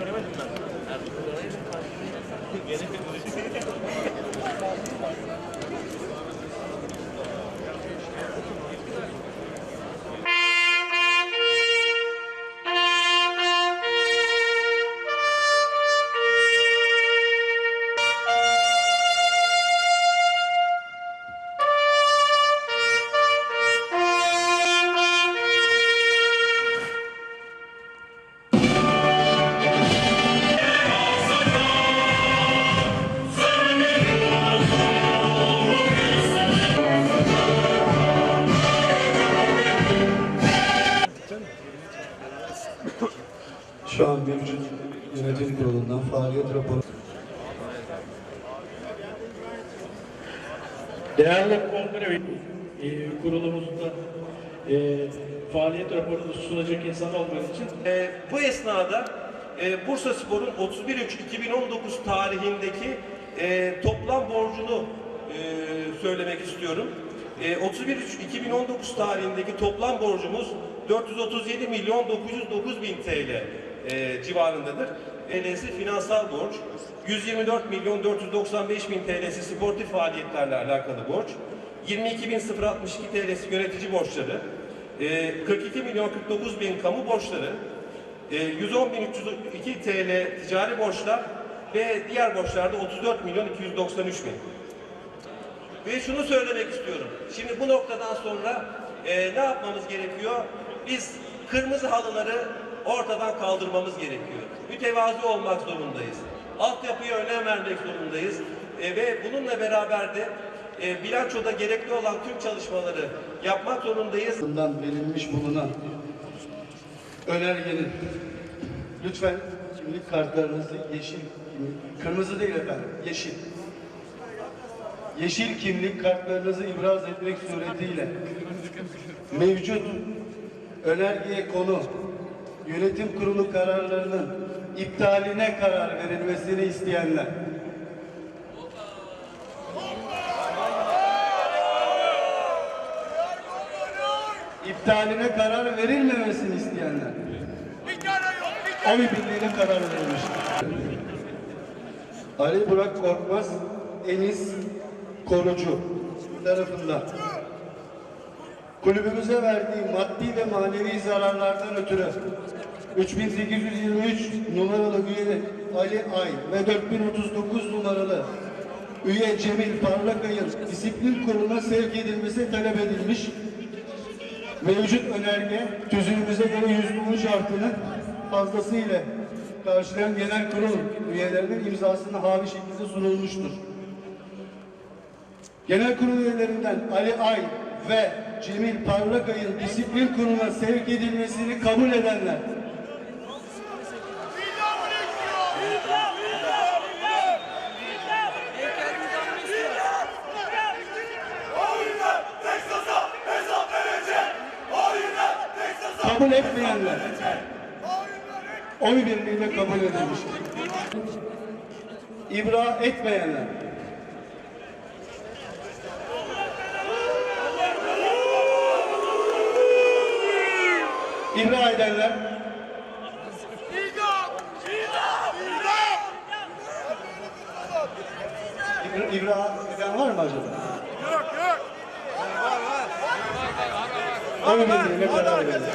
göremedim ben. Yani, göremedim. Gerek yok. Şu an mevcut yönetim kurulundan faaliyet raporu Değerli kongre e, kurulumuzda e, faaliyet raporunu sunacak insan olmadığı için E, bu esnada e, Bursa Spor'un 31-3-2019 tarihindeki e, toplam borcunu e, söylemek istiyorum. E, 31-3-2019 tarihindeki toplam borcumuz 437 milyon 909 bin TL e, civarındadır. TL'si finansal borç, 124 milyon 495 bin TL'si sportif faaliyetlerle alakalı borç, 22 bin 062 TL'si yönetici borçları, e, 42 milyon 49 bin kamu borçları, e, 110 bin 302 TL ticari borçlar ve diğer borçlarda 34 milyon 293 bin. Ve şunu söylemek istiyorum. Şimdi bu noktadan sonra e, ne yapmamız gerekiyor? Biz kırmızı halıları ortadan kaldırmamız gerekiyor. Mütevazi olmak zorundayız. Altyapıya önem vermek zorundayız. E, ve bununla beraber de e, bilançoda gerekli olan tüm çalışmaları yapmak zorundayız. bundan verilmiş bulunan önergenin lütfen kimlik kartlarınızı yeşil, kırmızı değil efendim, yeşil. Yeşil kimlik kartlarınızı ibraz etmek suretiyle mevcut önergeye konu yönetim kurulu kararlarının iptaline karar verilmesini isteyenler. İptaline karar verilmemesini isteyenler. Oy birliğiyle karar verilmiştir. Ali Burak Korkmaz, Enis Korucu tarafından kulübümüze verdiği maddi ve manevi zararlardan ötürü 3823 numaralı üye Ali Ay ve 4039 numaralı üye Cemil Parlakay'ın disiplin kuruluna sevk edilmesi talep edilmiş. Mevcut önerge tüzüğümüze göre yüzlüğün şartını fazlasıyla karşılayan genel kurul üyelerinin imzasına havi şekilde sunulmuştur. Genel kurul üyelerinden Ali Ay ve Cemil Parlakay'ın disiplin kuruluna sevk edilmesini kabul edenler. Kabul etmeyenler. Oy birliğiyle kabul edilmiştir. İbra etmeyenler. İbra edenler. İbra, ibra eden var mı acaba? Yok yok. Oy birliğiyle karar verildi.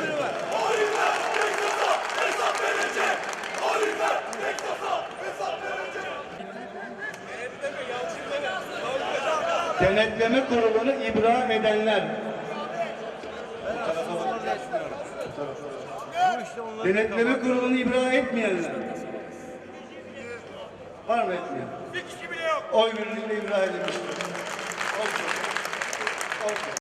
Denetleme kurulunu ibra edenler. Denetleme kurulunu ibra etmeyenler. Var mı etmeyen? Bir kişi bile yok. Oy birliğiyle ibra edilmiştir. Olsun. Olsun.